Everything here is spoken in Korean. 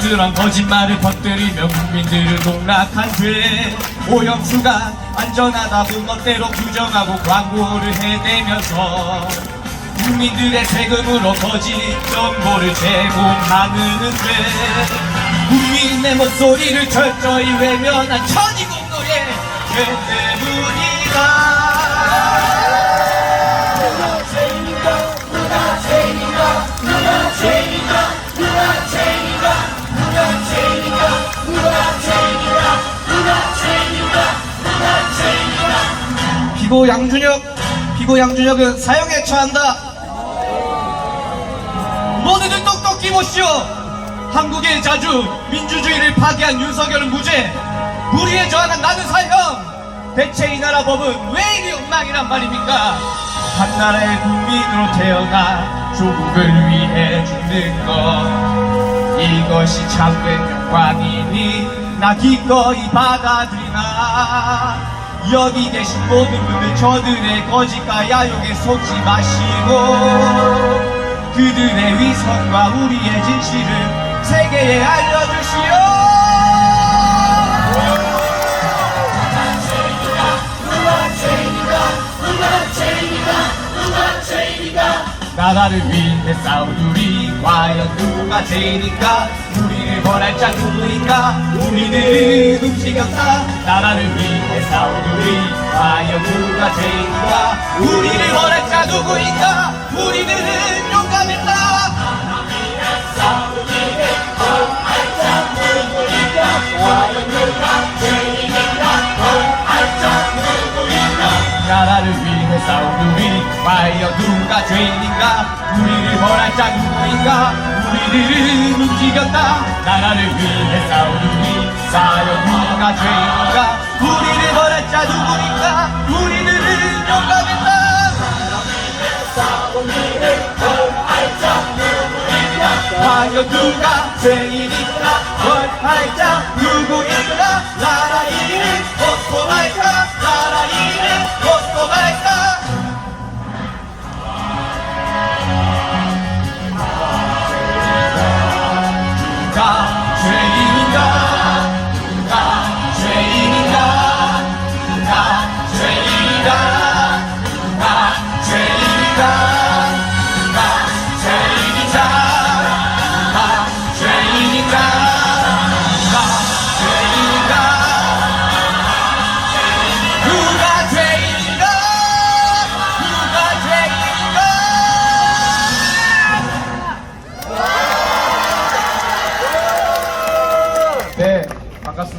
그런 거짓말을 퍼뜨리며 국민들을 농락한 죄. 오염수가 안전하다고 멋대로 규정하고 광고를 해대면서 국민들의 세금으로 거짓 정보를 제공하는 죄. 국민의 목소리를 철저히 외면한 천이공 노예 피고 양준혁, 피고 양준혁은 사형에 처한다. 모두들 똑똑히 보시오. 한국의 자주 민주주의를 파괴한 윤석열은 무죄. 무리에 저항한 나는 사형. 대체 이 나라 법은 왜 이리 엉망이란 말입니까? 한 나라의 국민으로 태어나 조국을 위해 죽는 것 이것이 참된 영광이니 나 기꺼이 받아들이나 여기 계신 모든 분들 저들의 거짓과 야욕에 속지 마시고 그들의 위선과 우리의 진실을 세계에 알려주시오. 나라를 위해 싸우두리 과연 누가 죄인인가? 우리를 벌할 자 누구인가 우리들은 움직였다. 나라를 위해 싸우니 과연 누가 죄인가 우리를 원한 자 누구인가 우리는 용감했다. 나를 과연 누가 죄인인가 위해 우리를 허락자 누구인가 우리들은 움직였다. 나라를 위해 싸우는 우리 사연 누가 죄인인가 우리 돌 밟자, 누구인가 과연 누가 생일인가 곧 알자 누구인가 나라 이름 곧 알자 네 반갑습니다